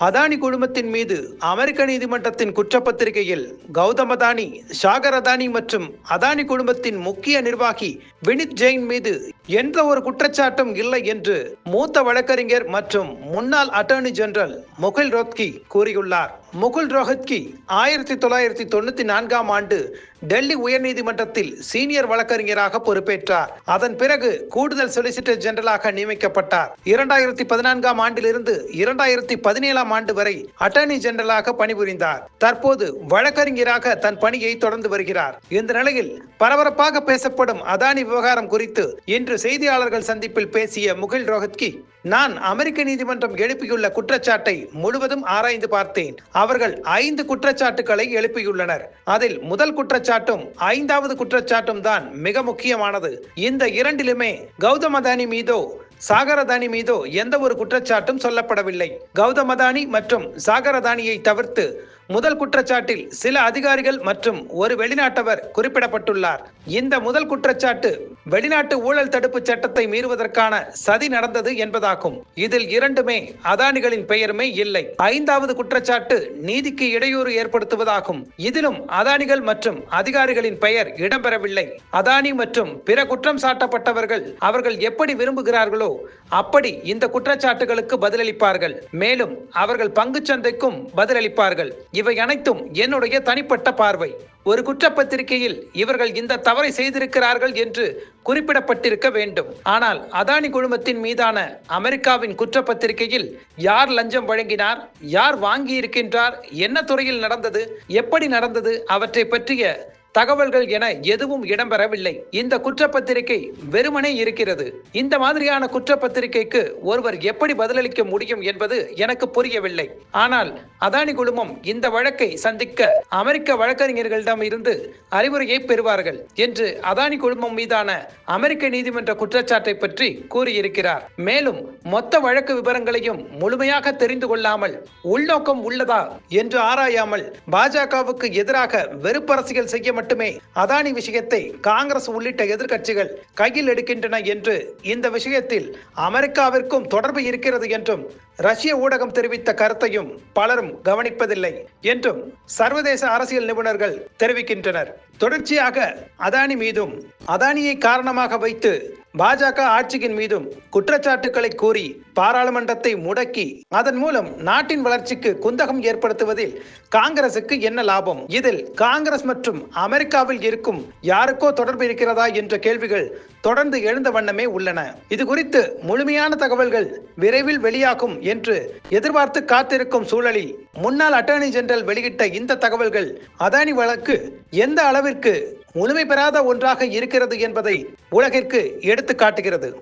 அதானி குழுமத்தின் மீது அமெரிக்க நீதிமன்றத்தின் குற்றப்பத்திரிகையில் கௌதம் அதானி சாகர் அதானி மற்றும் அதானி குழுமத்தின் முக்கிய நிர்வாகி வினித் ஜெயின் மீது எந்த ஒரு குற்றச்சாட்டும் இல்லை என்று மூத்த வழக்கறிஞர் மற்றும் முன்னாள் அட்டர்னி ஜெனரல் முகுல் ரோத்கி கூறியுள்ளார். முகுல் ரோஹத்கி ஆயிரத்தி தொள்ளாயிரத்தி தொண்ணூத்தி நான்காம் ஆண்டு டெல்லி உயர்நீதிமன்றத்தில் சீனியர் வழக்கறிஞராக பொறுப்பேற்றார். அதன் பிறகு கூடுதல் சொலிசிட்டர் ஜெனரலாக நியமிக்கப்பட்டார். இரண்டாயிரத்தி பதினான்காம் ஆண்டிலிருந்து இரண்டாயிரத்தி பதினேழாம் ஆண்டு வரை அட்டர்னி ஜெனரலாக பணிபுரிந்தார். தற்போது வழக்கறிஞராக தன் பணியை தொடர்ந்து வருகிறார். இந்த நிலையில் பரபரப்பாக பேசப்படும் அதானி விவகாரம் குறித்து இன்று செய்தியாளர்கள் சந்திப்பில் பேசிய முகில் ரோஹத்கி நான் அமெரிக்க நீதிமன்றம் எழுப்பியுள்ள குற்றச்சாட்டை முழுவதும் ஆராய்ந்து பார்த்தேன். அவர்கள் ஐந்து குற்றச்சாட்டுகளை எழுப்பியுள்ளனர். அதில் முதல் குற்றச்சாட்டும் ஐந்தாவது குற்றச்சாட்டும் தான் மிக முக்கியமானது. இந்த இரண்டிலுமே கௌதம் அதானி மீதோ சாகர் அதானி மீதோ எந்த ஒரு குற்றச்சாட்டும் சொல்லப்படவில்லை. கௌதம் அதானி மற்றும் சாகர் அதானியை தவிர்த்து முதல் குற்றச்சாட்டில் சில அதிகாரிகள் மற்றும் ஒரு வெளிநாட்டவர் குறிப்பிடப்பட்டுள்ளார். இந்த முதல் குற்றச்சாட்டு வெளிநாட்டு ஊழல் தடுப்பு சட்டத்தை மீறுவதற்கான சதி நடந்தது என்பதாகும். இதில் இரண்டுமே அதானிகளின் பெயருமே இல்லை. ஐந்தாவது குற்றச்சாட்டு நீதிக்கு இடையூறு ஏற்படுத்துவதாகும். இதிலும் அதானிகள் மற்றும் அதிகாரிகளின் பெயர் இடம்பெறவில்லை. அதானி மற்றும் பிற குற்றம் சாட்டப்பட்டவர்கள் அவர்கள் எப்படி விரும்புகிறார்களோ அப்படி இந்த குற்றச்சாட்டுகளுக்கு பதிலளிப்பார்கள். மேலும் அவர்கள் பங்கு சந்தைக்கும் பதிலளிப்பார்கள். இவை அனைத்தும் என்னுடைய தனிப்பட்ட பார்வை. ஒரு குற்றப்பத்திரிகையில் இவர்கள் இந்த தவறை செய்திருக்கிறார்கள் என்று குறிப்பிடப்பட்டிருக்க வேண்டும். ஆனால் அதானி குழுமத்தின் மீதான அமெரிக்காவின் குற்றப்பத்திரிகையில் யார் லஞ்சம் வழங்கினார் யார் வாங்கியிருக்கின்றார் என்ன துறையில் நடந்தது எப்படி நடந்தது அவற்றை பற்றிய தகவல்கள் என எதுவும் இடம்பெறவில்லை. இந்த குற்றப்பத்திரிகை வெறுமனே இருக்கிறது. இந்த மாதிரியான குற்றப்பத்திரிகைக்கு ஒருவர் எப்படி பதிலளிக்க முடியும் என்பது எனக்கு புரியவில்லை. ஆனால் அதானி குழுமம் இந்த வழக்கை சந்திக்க அமெரிக்க வழக்கறிஞர்களிடம் இருந்து அறிவுரையை பெறுவார்கள் என்று அதானி குழுமம் மீதான அமெரிக்க நீதிமன்ற குற்றச்சாட்டை பற்றி கூறியிருக்கிறார். மேலும் மொத்த வழக்கு விவரங்களையும் முழுமையாக தெரிந்து கொள்ளாமல் உள்நோக்கம் உள்ளதா என்று ஆராயாமல் பாஜகவுக்கு எதிராக வெறுப்பரசியல் செய்ய மட்டுமே. அதானி விஷயத்தை காங்கிரஸ் உள்ளிட்ட எதிர்க்கட்சிகள் கையில் எடுக்கின்றன என்று இந்த விஷயத்தில் அமெரிக்காவிற்கும் தொடர்பு இருக்கிறது என்றும் ரஷ்ய ஊடகம் தெரிவித்த கருத்தையும் பலரும் கவனிப்பதில்லை என்றும் சர்வதேச அரசியல் நிபுணர்கள் தெரிவிக்கின்றனர். தொடர்ச்சியாக அதானி மீதும் அதானியை காரணமாக வைத்து பாஜக ஆட்சியின் மீதும் குற்றச்சாட்டுகளை கூறி பாராளுமன்றத்தை முடக்கி அதன் மூலம் நாட்டின் வளர்ச்சிக்கு குந்தகம் ஏற்படுத்துவதில் காங்கிரசுக்கு என்ன லாபம்? இதில் காங்கிரஸ் மற்றும் அமெரிக்காவில் இருக்கும் யாருக்கோ தொடர்பு இருக்கிறதா என்ற கேள்விகள் தொடர்ந்து எழுந்த வண்ணமே உள்ளன. இது குறித்து முழுமையான தகவல்கள் விரைவில் வெளியாகும் என்று எதிர்பார்த்து காத்திருக்கும் சூழலில் முன்னாள் அட்டர்னி ஜெனரல் வெளியிட்ட இந்த தகவல்கள் அதானி வழக்கு எந்த அளவிற்கு முழுமை பெறாத ஒன்றாக இருக்கிறது என்பதை உலகிற்கு எடுத்து காட்டுகிறது.